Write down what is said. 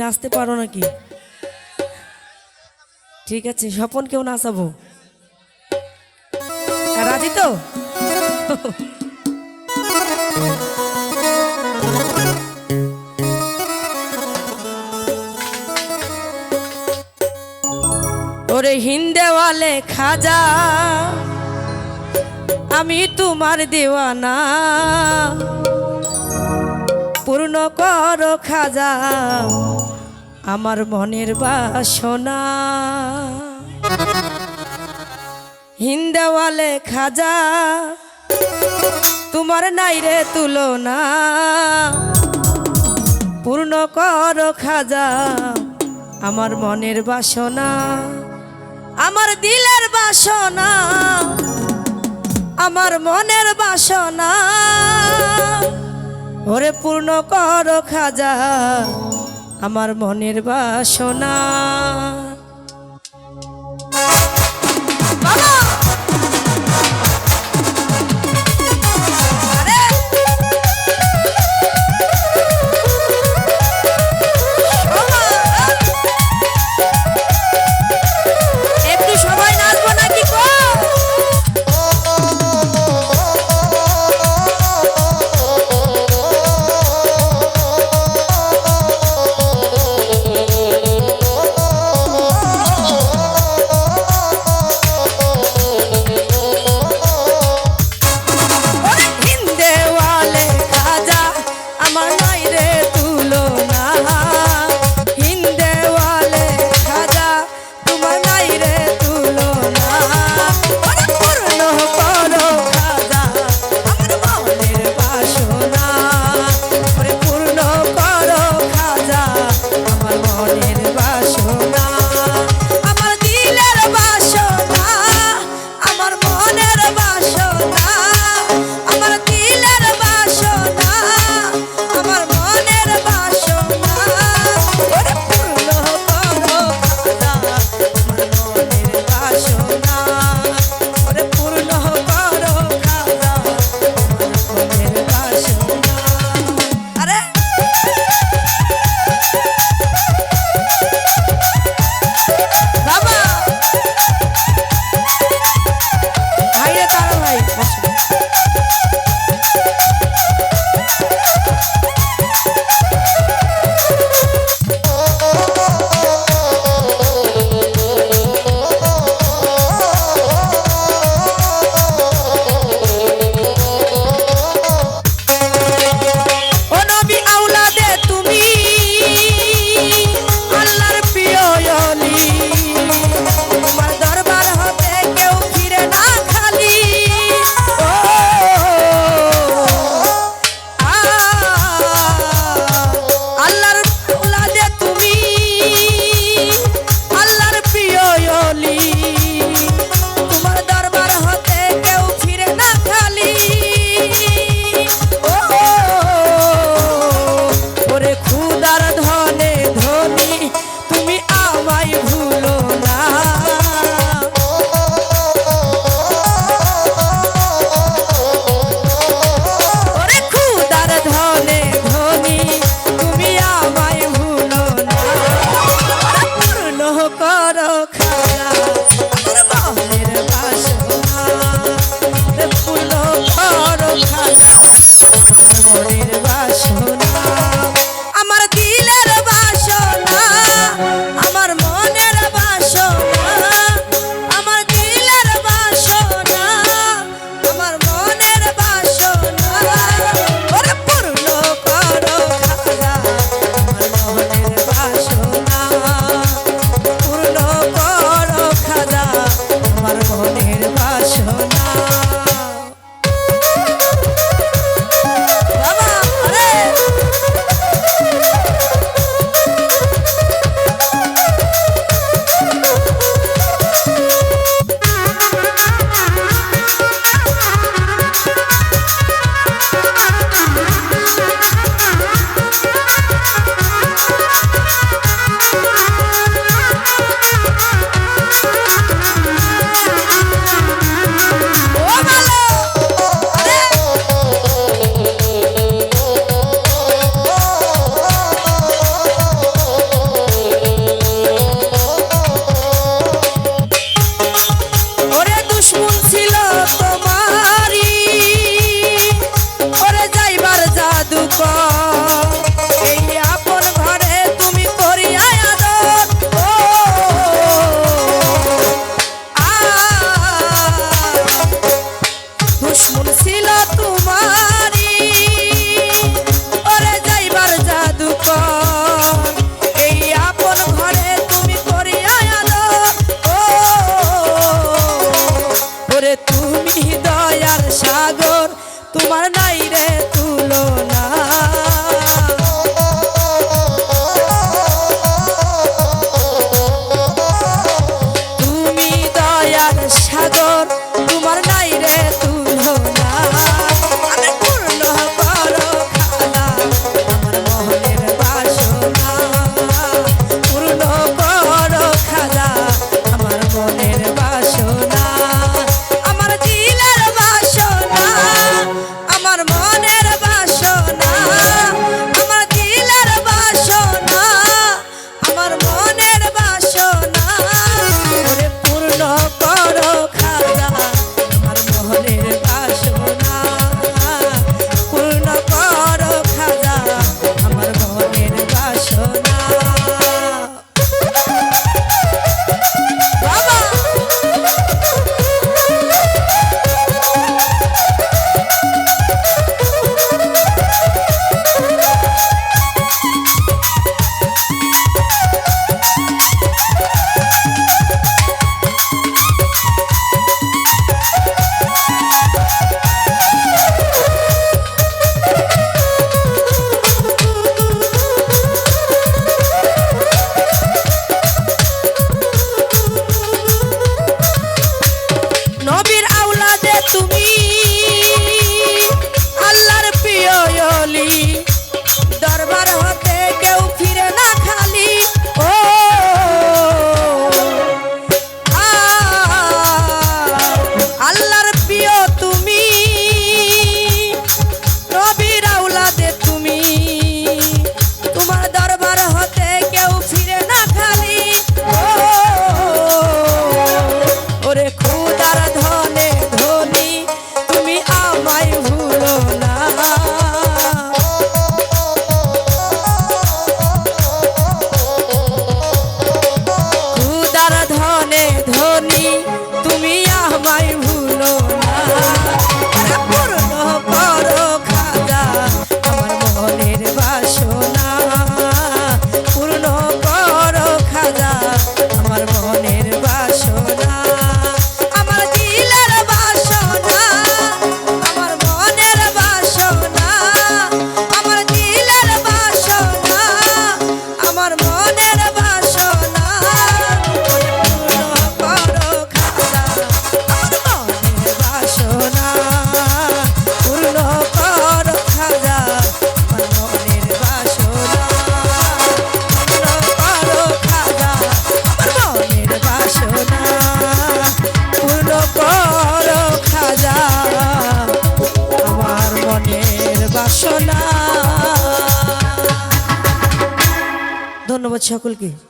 নাচতে পারো নাকি? ঠিক আছে, স্বপনকেও নাচাবো। আর রাজি তো? ওরে হিন্দেওয়ালে খাজা, আমি তোমার দেওয়ানা। পূর্ণ কর খাজা। আমার মনের বাসনা। হিন্দেওয়ালে খাজা, তোমার নাই রে তুলনা। পূর্ণ কর খাজা, আমার মনের বাসনা। আমার দিলের বাসনা, আমার মনের বাসনা। ওরে পূর্ণ কর খাজা আমার মনের বাসনা। love. ধন্যবাদ সকলকে